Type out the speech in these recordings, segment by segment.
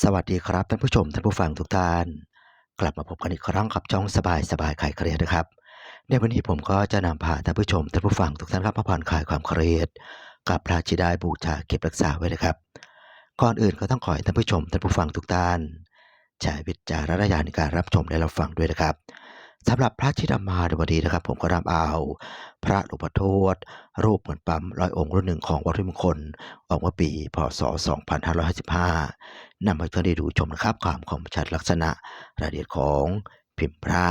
สวัสดีครับท่านผู้ชมท่านผู้ฟังทุกท่าน กลับมาพบกันอีกครั้งกับช่องสบายสบายคลายเครียดนะครับ ในวันนี้ผมก็จะนำพาท่านผู้ชมท่านผู้ฟังทุกท่านครับมาผ่อนคลายความเครียด กับพระชิดาบูชาเก็บรักษาไว้นะครับ ก่อนอื่นก็ต้องขอให้ท่านผู้ชมท่านผู้ฟังทุกท่านใช้วิจารณญาณในการรับชมและรับฟังด้วยนะครับ สำหรับพระชิดามาในวันนี้นะครับ ผมก็นำเอา พระหลวงพ่อทวดรูปเหมือนปั๊มร้อยองค์รุ่นหนึ่งของวัดพิมงคล ออกมื่อปีพศ 2555นำมาให้ท่านได้ดูชมนะครับความคมชัดลักษณะรายละเอียดของพิมพ์พระ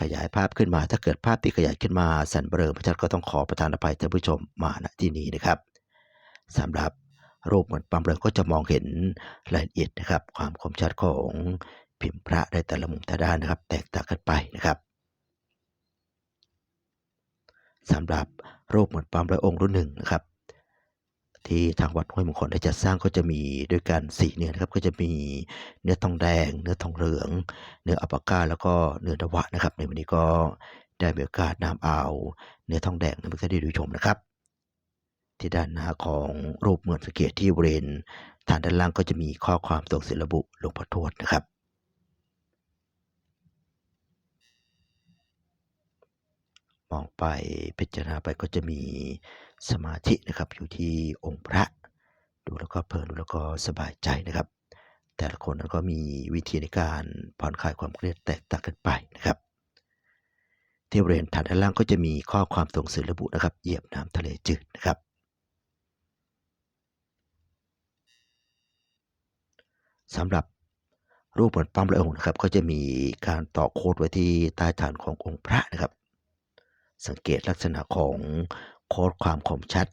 ขยายภาพขึ้นมาถ้าเกิดภาพที่ขยายขึ้นมาสันเบลอพระชัดก็ต้องขอประทานอภัยท่านผู้ชมมาณที่นี้นะครับสำหรับรูปเหมือนปั๊มเบลอก็จะมองเห็นรายละเอียดนะครับ ความคมชัดของ พิมพ์พระในแต่ละมุมแต่ละด้านนะครับ แตกต่างกันไปนะครับสำหรับรูปเหมือนปั๊มร้อยองค์รุ่นหนึ่งนะครับ ที่ทางวัดห้วยมงคลได้จัดสร้างก็จะมีด้วยกันสี่เนื้อนะครับ ก็จะมีเนื้อทองแดง เนื้อทองเหลือง เนื้ออัปปะก้าแล้วก็เนื้อนวะนะครับ ในวันนี้ก็ได้มีโอกาสนำเอาเนื้อทองแดงนำมาให้ได้ดูชมนะครับ ที่ด้านหน้าของรูปเหมือนสเกตที่บริเวณฐานด้านล่างก็จะมีข้อความตรงศิลระบุหลวงพ่อทวดนะครับ มองไปพิจารณาไปก็จะมีสมาธินะครับอยู่ที่องค์พระ ดูแล้วก็เพลินดูแล้วก็สบายใจนะครับ แต่ละคนนั้นก็มีวิธีในการผ่อนคลายความเครียดแตกต่างกันไปนะครับที่บริเวณฐานด้านล่างก็จะมีข้อความตรงสื่อระบุนะครับเหยียบน้ำทะเลจืดนะครับสำหรับรูปเหมือนปั๊มละองค์นะครับ ก็จะมีการต่อโคดไว้ที่ใต้ฐานขององค์พระนะครับ สังเกตลักษณะของโค้ดความคมชัด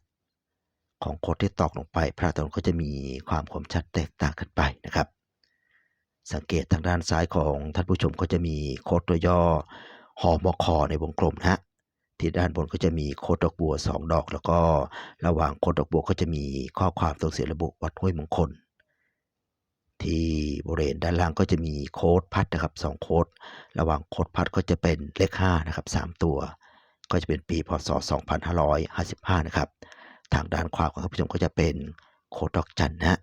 ของโค้ดที่ตอกลงไป พระตนก็จะมีความคมชัดแตกต่างกันไปนะครับ สังเกตทางด้านซ้ายของท่านผู้ชมก็จะมีโค้ดตัวย่อหอมคอในวงกลมนะฮะที่ด้านบนก็จะมีโคดดอกบัว 2 ดอก แล้วก็ระหว่างโคดดอกบัวก็จะมีข้อความตรงเสียระบุวัดห้วยมงคล ที่บริเวณด้านล่างก็จะมีโคดพัดนะครับ2โคดระหว่างโคดพัดก็จะเป็นเลข5นะครับ3ตัว ก็จะเป็นปีพศ 2555 นะครับ ทางด้านขวาของท่านผู้ชมก็จะเป็นโคดอกจันนะฮะ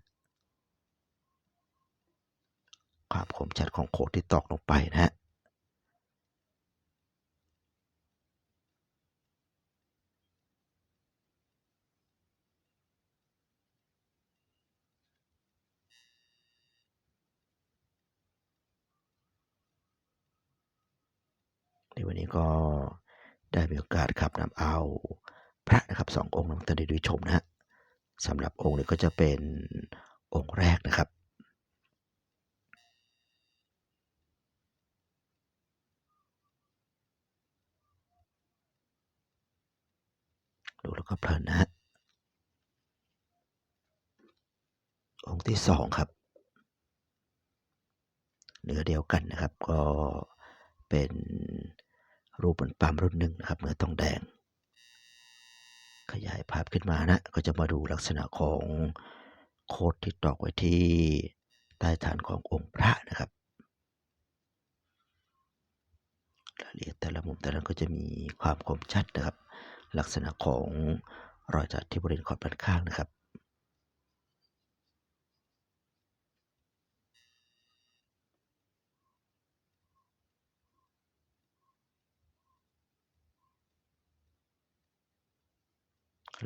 ความคมชัดของโคดที่ตอกลงไปนะฮะในวันนี้ก็ ได้มีโอกาสครับนำเอาพระนะครับสององค์นำท่านได้ดูชมนะฮะสำหรับองค์นี้ก็จะเป็นองค์แรกนะครับดูแล้วก็เพลินนะฮะองค์ที่สองครับ เนื้อเดียวกันนะครับ ก็เป็น รูปเหมือนปั๊มรุ่นหนึ่งนะครับเนื้อทองแดง ขยายภาพขึ้นมานะ ก็จะมาดูลักษณะของโคดที่ตอกไว้ที่ใต้ฐานขององค์พระนะครับรายละเอียดแต่ละมุมแต่ละก็จะมีความคมชัดนะครับ ลักษณะของรอยจัดที่บริเวณขอบด้านข้างนะครับ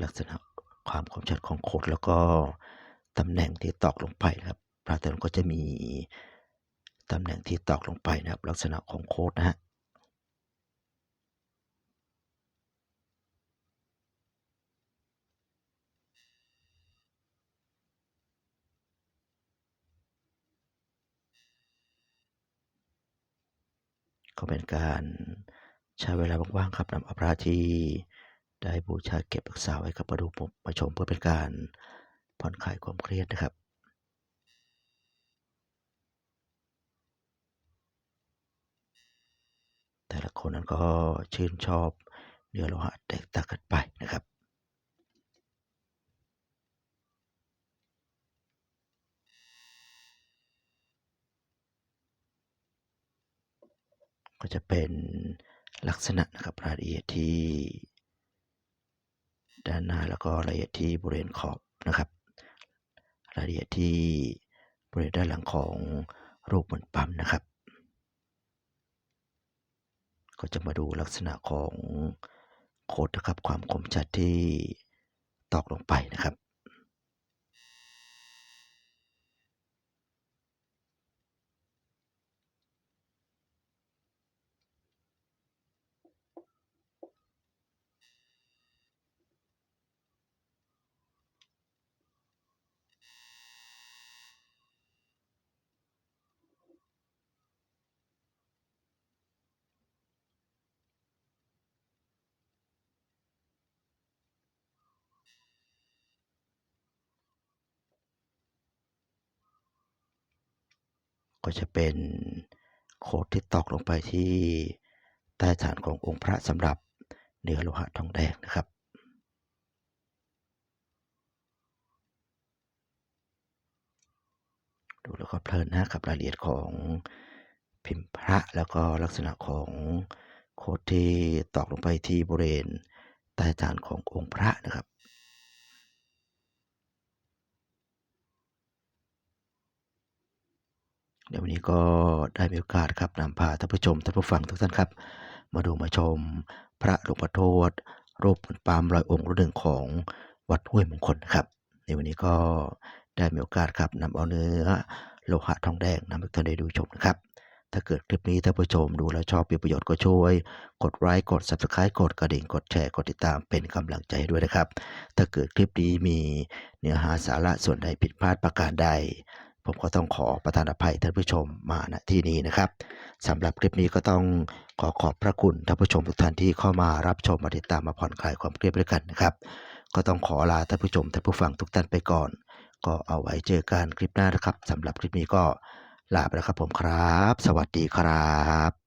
ลักษณะความคมชัดของโคดแล้วก็ตำแหน่งที่ตอกลงไปนะครับพระเตนก็จะมีตำแหน่งที่ตอกลงไปนะครับ ลักษณะของโคดนะฮะก็เป็นการใช้เวลาว่างๆครับนำอาพระที่ ได้บูชาเก็บรักษาไว้กับมาดูมาชมเพื่อเป็นการผ่อนคลายความเครียดนะครับแต่ละคนนั้นก็ชื่นชอบเนื้อโลหะแตกต่างกันไปนะครับ ก็จะเป็นลักษณะนะครับรายละเอียดที่ ด้านหน้าแล้วก็รายละเอียดที่บริเวณขอบนะครับ รายละเอียดที่บริเวณด้านหลังของรูปเหมือนปั๊มนะครับ ก็จะมาดูลักษณะของโคดนะครับความคมชัดที่ตอกลงไปนะครับ ก็จะเป็นโคดที่ตอกลงไปที่ใต้ฐานขององค์พระสำหรับเนื้อโลหะทองแดงนะครับดูแล้วก็เพลินนะกับรายละเอียดของพิมพ์พระแล้วก็ลักษณะของโคดที่ตอกลงไปที่บริเวณใต้ฐานขององค์พระนะครับ เดี๋ยววันนี้ก็ได้มีโอกาสครับนำพาท่านผู้ชมท่านผู้ฟังทุกท่านครับ มาดูมาชมพระหลวงพ่อโทษรูปปามลอยองค์รุ่นหนึ่งของวัดห้วยมงคลครับในวันนี้ก็ได้มีโอกาสครับนำเอาเนื้อโลหะทองแดงนำให้ท่านได้ดูชมนะครับ ถ้าเกิดคลิปนี้ท่านผู้ชมดูแล้วชอบมีประโยชน์ก็ช่วย กดไลค์กด subscribe กดกระดิ่งกดแชร์กดติดตามเป็นกำลังใจด้วยนะครับ ถ้าเกิดคลิปนี้มีเนื้อหาสาระส่วนใดผิดพลาดประการใด ผมก็ต้องขอประทานอภัยท่านผู้ชมมาณที่นี้นะครับสำหรับคลิปนี้ก็ต้องขอขอบพระคุณท่านผู้ชมทุกท่านที่เข้ามารับชมมาติดตามมาผ่อนคลายความเครียดด้วยกันนะครับ ก็ต้องขอลาท่านผู้ชมท่านผู้ฟังทุกท่านไปก่อน ก็เอาไว้เจอกันคลิปหน้านะครับสำหรับคลิปนี้ก็ลาไปแล้วครับผมครับ สวัสดีครับ